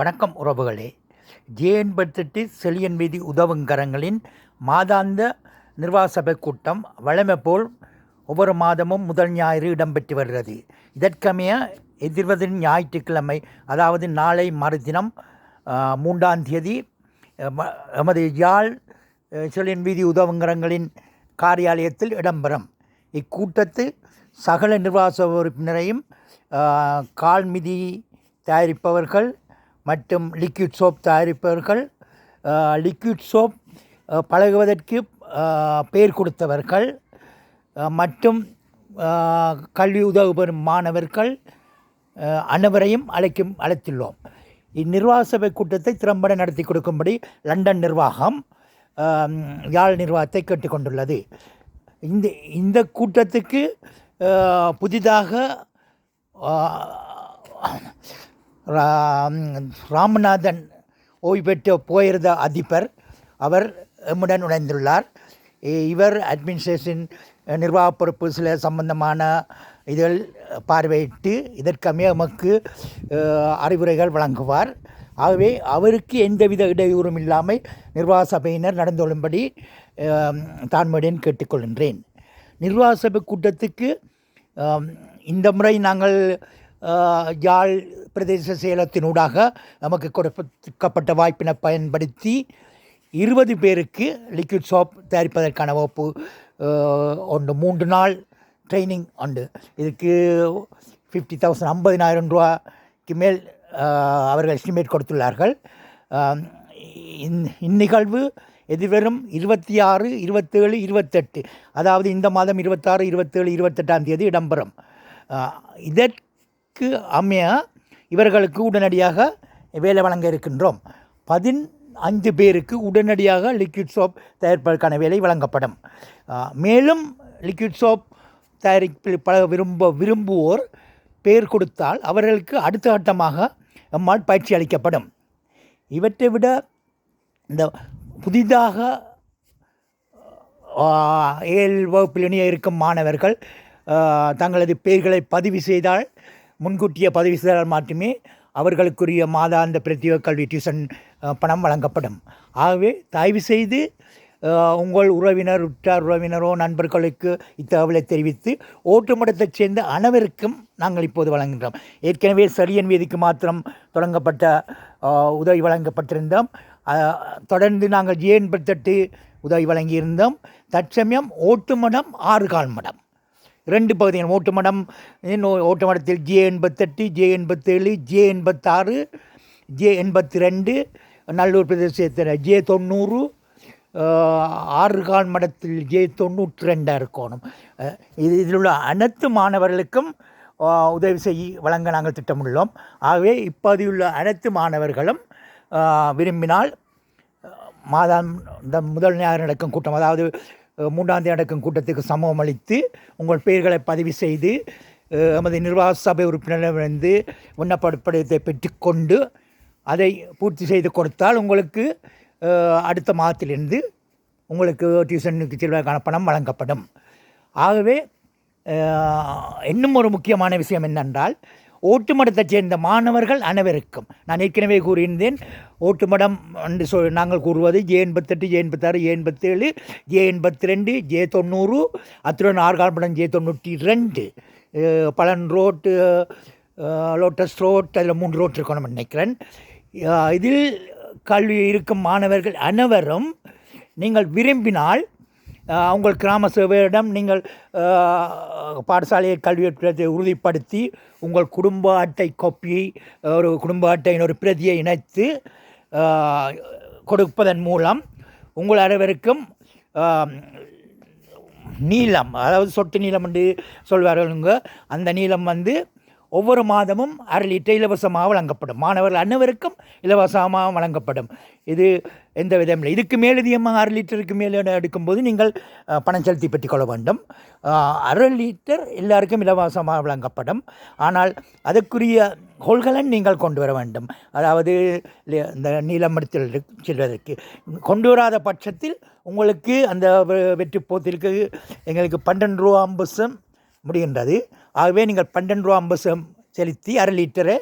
வணக்கம் உறவுகளே. JN budget Chezhiyan வீதி உதவுங்கரங்களின் மாதாந்த நிர்வாக சபை கூட்டம் வழமை போல் ஒவ்வொரு மாதமும் முதல் ஞாயிறு இடம்பெற்று வருகிறது. இதற்கமைய எதிர்வரும் ஞாயிற்றுக்கிழமை அதாவது நாளை மறுதினம் மூன்றாம் தேதி எமது யாழ் செழியன் வீதி உதவுங்கரங்களின் காரியாலயத்தில் இடம்பெறும். இக்கூட்டத்தில் சகல நிர்வாக உறுப்பினரையும் கால்மிதி தயாரிப்பவர்கள் மற்றும் லிக்விட் சோப் தயாரிப்பவர்கள் லிக்விட் சோப் பழகுவதற்கு பெயர் கொடுத்தவர்கள் மற்றும் கல்வி உதவி பெறும் மாணவர்கள் அனைவரையும் அழைக்கும் அழைத்துள்ளோம். இந்நிர்வாக சபை கூட்டத்தை திறம்பட நடத்தி கொடுக்கும்படி லண்டன் நிர்வாகம் யாழ் நிர்வாகத்தை கேட்டுக்கொண்டுள்ளது இந்த இந்த கூட்டத்துக்கு புதிதாக ராமநாதன் ஓய்வு பெற்ற போயிருந்த அதிபர் அவர் எம்முடன் நுழைந்துள்ளார் இவர் அட்மினிஸ்ட்ரேஷன் நிர்வாக பொறுப்பு சில சம்பந்தமான இதில் பார்வையிட்டு இதற்கமே நமக்கு அறிவுரைகள் வழங்குவார். ஆகவே அவருக்கு எந்தவித இடையூறும் இல்லாமல் நிர்வாக சபையினர் நடந்து கொள்ளும்படி அஹ், கேட்டுக்கொள்கின்றேன். நிர்வாக சபை கூட்டத்துக்கு இந்த முறை நாங்கள் யாழ் பிரதேச செயலத்தினூடாக நமக்கு கொடுக்கப்பட்ட வாய்ப்பினை பயன்படுத்தி இருபது பேருக்கு லிக்விட் சோப் தயாரிப்பதற்கான வகுப்பு ஒன்று மூன்று நாள் ட்ரைனிங் உண்டு. இதுக்கு ஃபிஃப்டி தௌசண்ட் ஐம்பதினாயிரம் ரூபாய்க்கு மேல் அவர்கள் எஸ்டிமேட் கொடுத்துள்ளார்கள். இந்- இந்நிகழ்வு எதிர்வரும் இருபத்தி ஆறு இருபத்தேழு இருபத்தெட்டு அதாவது இந்த மாதம் இருபத்தாறு இருபத்தேழு இருபத்தெட்டாம் தேதி இடம்பெறும். இதற்கு அமைய இவர்களுக்கு உடனடியாக வேலை வழங்க இருக்கின்றோம். பதின் அஞ்சு பேருக்கு உடனடியாக லிக்விட் சோப் தயாரிப்பதற்கான வேலை வழங்கப்படும். மேலும் லிக்விட் சோப் தயாரிப்பில் பல விரும்ப விரும்புவோர் பெயர் கொடுத்தால் அவர்களுக்கு அடுத்த கட்டமாக நம்மால் பயிற்சி அளிக்கப்படும். இவற்றை விட இந்த புதிதாக ஆ, ஏழு வகுப்பில் இணைய இருக்கும் மாணவர்கள் தங்களது பெயர்களை பதிவு செய்தால் முன்கூட்டிய பதிவு செய்தால் மட்டுமே அவர்களுக்குரிய மாதாந்த பிரத்யேக கல்வி டியூஷன் பணம் வழங்கப்படும். ஆகவே தயவு செய்து உங்கள் உறவினர் உற்றார் உறவினரோ நண்பர்களுக்கு இத்தகவலை தெரிவித்து ஓட்டுமடத்தைச் சேர்ந்த அனைவருக்கும் நாங்கள் இப்போது வழங்குகின்றோம். ஏற்கனவே சரியன் வீதிக்கு மாத்திரம் தொடங்கப்பட்ட உதவி வழங்கப்பட்டிருந்தோம். தொடர்ந்து நாங்கள் ஜே எண்பத்தெட்டு உதவி வழங்கியிருந்தோம். தற்சமயம் ஓட்டுமடம் ஆறு கால் மடம் ரெண்டு பகுதிகள் ஓட்டுமடம் ஓட்டுமடத்தில் ஜே எண்பத்தெட்டு ஜே எண்பத்தேழு ஜே எண்பத்தாறு ஜே எண்பத்தி ரெண்டு நல்லூர் பிரதேசத்தில் ஜே தொண்ணூறு ஆஹ், ஆறு கால் மடத்தில் ஜே தொண்ணூற்றி ரெண்டாக இருக்கணும் இது இதில் உள்ள அனைத்து மாணவர்களுக்கும் உதவி செய்ய வழங்க நாங்கள் திட்டமிட்டுள்ளோம் ஆகவே இப்பகுதியுள்ள அனைத்து மாணவர்களும் விரும்பினால் மாதம் இந்த முதல் ஞாயிறு நடக்கும் கூட்டம் அதாவது மூன்றாம் தேதி நடக்கும் கூட்டத்துக்கு சமூகம் அளித்து உங்கள் பெயர்களை பதிவு செய்து எமது நிர்வாக சபை உறுப்பினரிடமிருந்து விண்ணப்படத்தை பெற்றுக்கொண்டு அதை பூர்த்தி செய்து கொடுத்தால் உங்களுக்கு அடுத்த மாதத்திலிருந்து உங்களுக்கு டியூஷனுக்கு செல்வதற்கான பணம் வழங்கப்படும். ஆகவே இன்னும் ஒரு முக்கியமான விஷயம் என்னென்றால் ஓட்டுமடத்தைச் சேர்ந்த மாணவர்கள் அனைவருக்கும் நான் ஏற்கனவே கூறியிருந்தேன் ஓட்டுமடம் என்று சொல் நாங்கள் கூறுவது ஜே எண்பத்தெட்டு ஜே எண்பத்தாறு ஜே எண்பத்தேழு ஜே எண்பத்தி ரெண்டு ஜே தொண்ணூறு அத்துடன் ஆர்கால்படம் ஜே தொண்ணூற்றி ரெண்டு. பழன் ரோட்டு லோட்டஸ் ரோட் அதில் மூன்று ரோட் இருக்கணும் நினைக்கிறேன். இதில் கல்வி இருக்கும் மாணவர்கள் அனைவரும் நீங்கள் விரும்பினால் உங்கள் கிராம சேவையிடம் நீங்கள் அஹ், பாடசாலையை கல்வியற்றத்தை உறுதிப்படுத்தி உங்கள் குடும்ப அட்டை காப்பி ஒரு குடும்ப அட்டையின் ஒரு பிரதியை இணைத்து கொடுப்பதன் மூலம் உங்கள் அனைவருக்கும் நீளம் அதாவது சொட்டு நீளம் என்று சொல்வார்களுங்க அந்த நீளம் வந்து ஒவ்வொரு மாதமும் அரை லிட்டர் இலவசமாக வழங்கப்படும். மாணவர்கள் அனைவருக்கும் இலவசமாக வழங்கப்படும். இது எந்த விதம் இல்லை. இதுக்கு மேலதிகமாக அரை லிட்டருக்கு மேலே எடுக்கும்போது நீங்கள் பணம் செலுத்தி பெற்றுக்கொள்ள வேண்டும். அரை லிட்டர் எல்லாருக்கும் இலவசமாக வழங்கப்படும். ஆனால் அதற்குரிய கொள்கலன் நீங்கள் கொண்டு வர வேண்டும். அதாவது இந்த நீலமடத்தில் செல்வதற்கு. கொண்டு வராத பட்சத்தில் உங்களுக்கு அந்த வெ- வெற்றி போத்திற்கு எங்களுக்கு பன்னெண்டு ரூபா ஐம்பது முடிகின்றது. ஆகவே நீங்கள் பன்னெண்டு ரூபா ஐம்பது செலுத்தி அரை லிட்டரை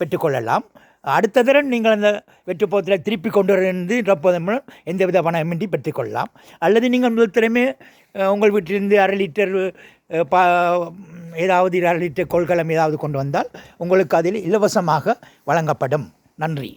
பெற்றுக்கொள்ளலாம். அடுத்த தரம் நீங்கள் அந்த வெற்றுப்போத்தில் திருப்பி கொண்டு வந்து போதன் மூலம் எந்தவித பணமின்றி பெற்றுக்கொள்ளலாம். அல்லது நீங்கள் முதல் திறமே உங்கள் வீட்டிலிருந்து அரை லிட்டர் பா ஏதாவது அரை லிட்டர் கொள்கலம் ஏதாவது கொண்டு வந்தால் உங்களுக்கு அதில் இலவசமாக வழங்கப்படும். நன்றி.